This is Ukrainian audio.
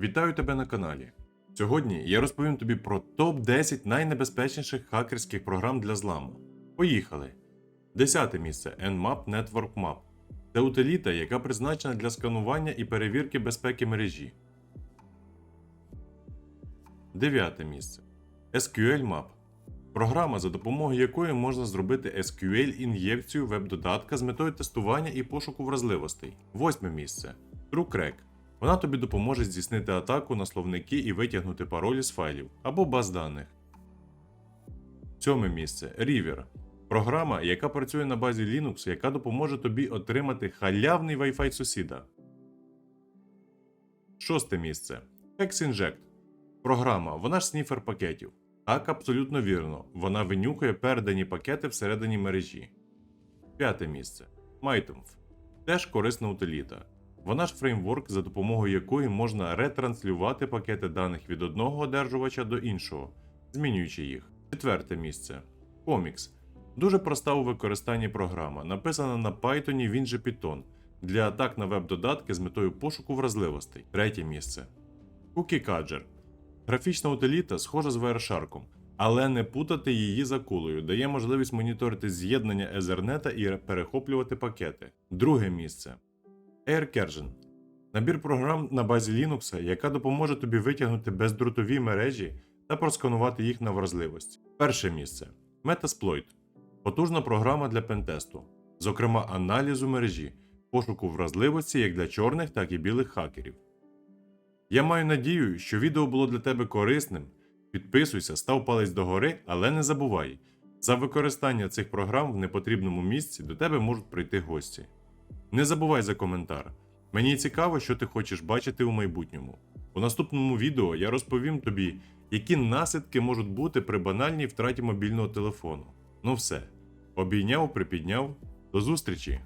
Вітаю тебе на каналі. Сьогодні я розповім тобі про топ-10 найнебезпечніших хакерських програм для зламу. Поїхали! Десяте місце Nmap Network Map. Це утиліта, яка призначена для сканування і перевірки безпеки мережі. Дев'яте місце SQL Map. Програма, за допомогою якої можна зробити SQL-ін'єкцію веб-додатка з метою тестування і пошуку вразливостей. Восьме місце TrueCrack. Вона тобі допоможе здійснити атаку на словники і витягнути паролі з файлів або баз даних. Сьоме місце River. Програма, яка працює на базі Linux, яка допоможе тобі отримати халявний Wi-Fi сусіда. Шосте місце HexInject. Програма, вона ж сніфер пакетів. Так, абсолютно вірно. Вона винюхує передані пакети всередині мережі. П'яте місце. MyTumph. Теж корисна утиліта. Вона ж фреймворк, за допомогою якої можна ретранслювати пакети даних від одного одержувача до іншого, змінюючи їх. Четверте місце. Comics. Дуже проста у використанні програма, написана на Python, він же Python, для атак на веб-додатки з метою пошуку вразливостей. Третє місце. CookieCadger. Графічна утиліта схожа з Wireshark, але не путати її за кулею, дає можливість моніторити з'єднання Ethernet і перехоплювати пакети. Друге місце. AirCursion. Набір програм на базі Linux, яка допоможе тобі витягнути бездротові мережі та просканувати їх на вразливості. Перше місце. Metasploit. Потужна програма для пентесту, зокрема аналізу мережі, пошуку вразливості як для чорних, так і білих хакерів. Я маю надію, що відео було для тебе корисним. Підписуйся, став палець догори, але не забувай, за використання цих програм в непотрібному місці до тебе можуть прийти гості. Не забувай за коментар. Мені цікаво, що ти хочеш бачити у майбутньому. У наступному відео я розповім тобі, які наслідки можуть бути при банальній втраті мобільного телефону. Ну все, обійняв, припідняв. До зустрічі!